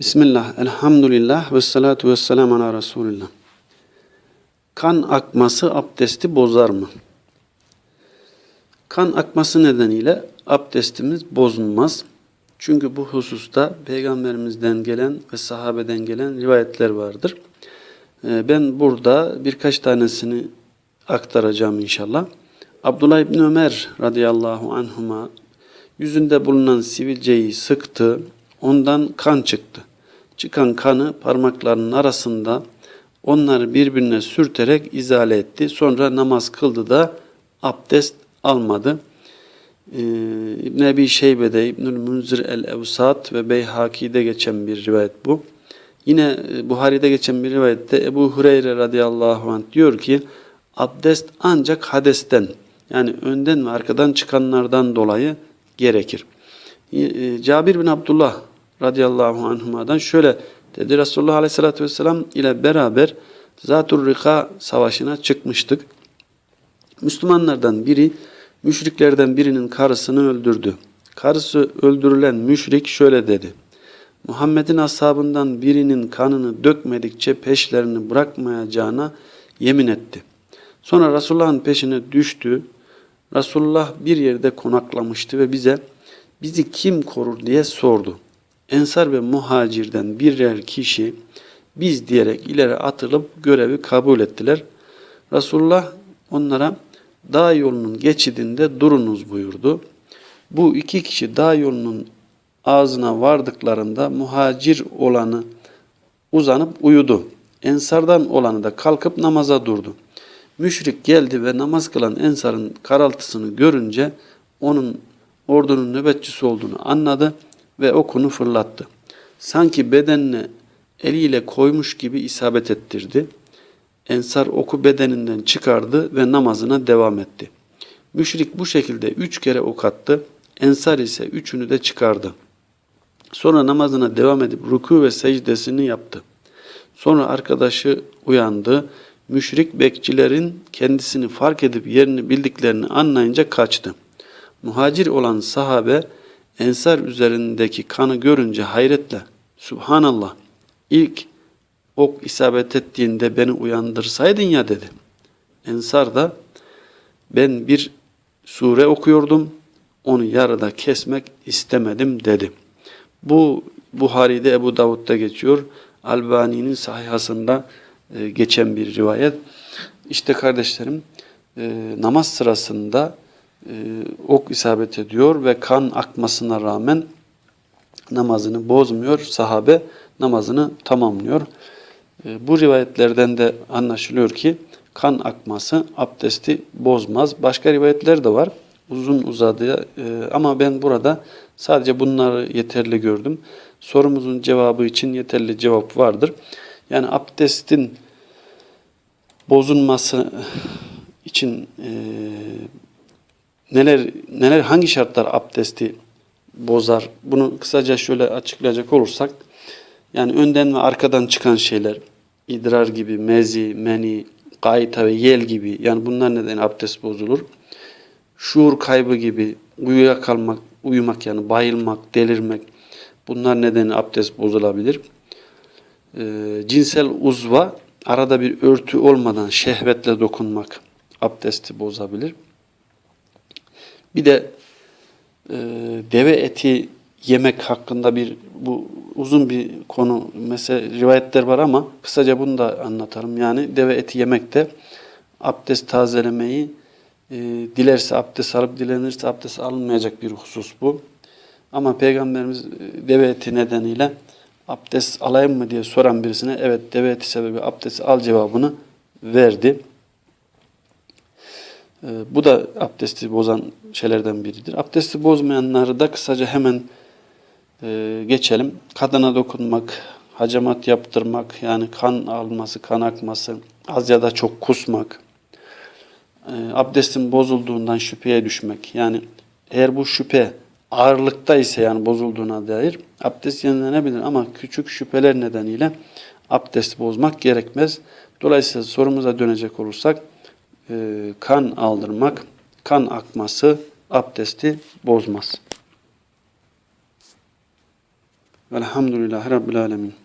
Bismillah, elhamdülillah ve salatu ve selamu ala Resulillah. Kan akması abdesti bozar mı? Kan akması nedeniyle abdestimiz bozulmaz. Çünkü bu hususta peygamberimizden gelen ve sahabeden gelen rivayetler vardır. Ee, Ben burada birkaç tanesini aktaracağım inşallah. Abdullah İbni Ömer radıyallahu anhuma yüzünde bulunan sivilceyi sıktı, ondan kan çıktı. Çıkan kanı parmaklarının arasında onları birbirine sürterek izale etti. Sonra namaz kıldı da abdest almadı. Ee, İbn Ebi Şeybe'de, İbnül Münzir el-Evsat ve Beyhaki'de geçen bir rivayet bu. Yine e, Buhari'de geçen bir rivayette Ebu Hureyre radıyallahu anh diyor ki abdest ancak hadesten yani önden ve arkadan çıkanlardan dolayı gerekir. E, Cabir bin Abdullah radıyallahu anhuma'dan şöyle dedi Resulullah aleyhissalatü vesselam ile beraber Zatur Rika savaşına çıkmıştık. Müslümanlardan biri müşriklerden birinin karısını öldürdü. Karısı öldürülen müşrik şöyle dedi. Muhammed'in ashabından birinin kanını dökmedikçe peşlerini bırakmayacağına yemin etti. Sonra Resulullah'ın peşine düştü. Resulullah bir yerde konaklamıştı ve bize bizi kim korur diye sordu. Ensar ve muhacirden birer kişi biz diyerek ileri atılıp görevi kabul ettiler. Resulullah onlara dağ yolunun geçidinde durunuz buyurdu. Bu iki kişi dağ yolunun ağzına vardıklarında muhacir olanı uzanıp uyudu. Ensardan olanı da kalkıp namaza durdu. Müşrik geldi ve namaz kılan Ensar'ın karaltısını görünce onun ordunun nöbetçisi olduğunu anladı ve okunu fırlattı. Sanki bedenine eliyle koymuş gibi isabet ettirdi. Ensar oku bedeninden çıkardı ve namazına devam etti. Müşrik bu şekilde üç kere ok attı. Ensar ise üçünü de çıkardı. Sonra namazına devam edip ruku ve secdesini yaptı. Sonra arkadaşı uyandı. Müşrik bekçilerin kendisini fark edip yerini bildiklerini anlayınca kaçtı. Muhacir olan sahabe Ensar üzerindeki kanı görünce hayretle Subhanallah ilk ok isabet ettiğinde beni uyandırsaydın ya dedi. Ensar da ben bir sure okuyordum onu yarıda kesmek istemedim dedi. Bu Buhari'de Ebu Davud'da geçiyor. Albani'nin sahihasında e, geçen bir rivayet. İşte kardeşlerim e, namaz sırasında ok isabet ediyor ve kan akmasına rağmen namazını bozmuyor. Sahabe namazını tamamlıyor. E, bu rivayetlerden de anlaşılıyor ki kan akması abdesti bozmaz. Başka rivayetler de var. Uzun uzadı e, ama ben burada sadece bunları yeterli gördüm. Sorumuzun cevabı için yeterli cevap vardır. Yani abdestin bozulması için e, neler neler hangi şartlar abdesti bozar? Bunu kısaca şöyle açıklayacak olursak yani önden ve arkadan çıkan şeyler idrar gibi, mezi, meni, gayta ve yel gibi yani bunlar neden abdest bozulur? Şuur kaybı gibi uyuyakalmak, uyumak yani bayılmak, delirmek bunlar nedeni abdest bozulabilir. Ee, cinsel uzva arada bir örtü olmadan şehvetle dokunmak abdesti bozabilir. Bir de e, deve eti yemek hakkında bir bu uzun bir konu mesela rivayetler var ama kısaca bunu da anlatalım. Yani deve eti yemekte abdest tazelemeyi e, dilerse abdest alıp dilenirse abdest alınmayacak bir husus bu. Ama Peygamberimiz e, deve eti nedeniyle abdest alayım mı diye soran birisine evet deve eti sebebi abdest al cevabını verdi. E, bu da abdesti bozan şeylerden biridir. Abdesti bozmayanları da kısaca hemen e, geçelim. Kadına dokunmak, hacamat yaptırmak, yani kan alması, kan akması, az ya da çok kusmak, e, abdestin bozulduğundan şüpheye düşmek. Yani eğer bu şüphe ağırlıkta ise yani bozulduğuna dair abdest yenilenebilir ama küçük şüpheler nedeniyle abdesti bozmak gerekmez. Dolayısıyla sorumuza dönecek olursak e, kan aldırmak, kan akması abdesti bozmaz. Velhamdülillahi Rabbil Alemin.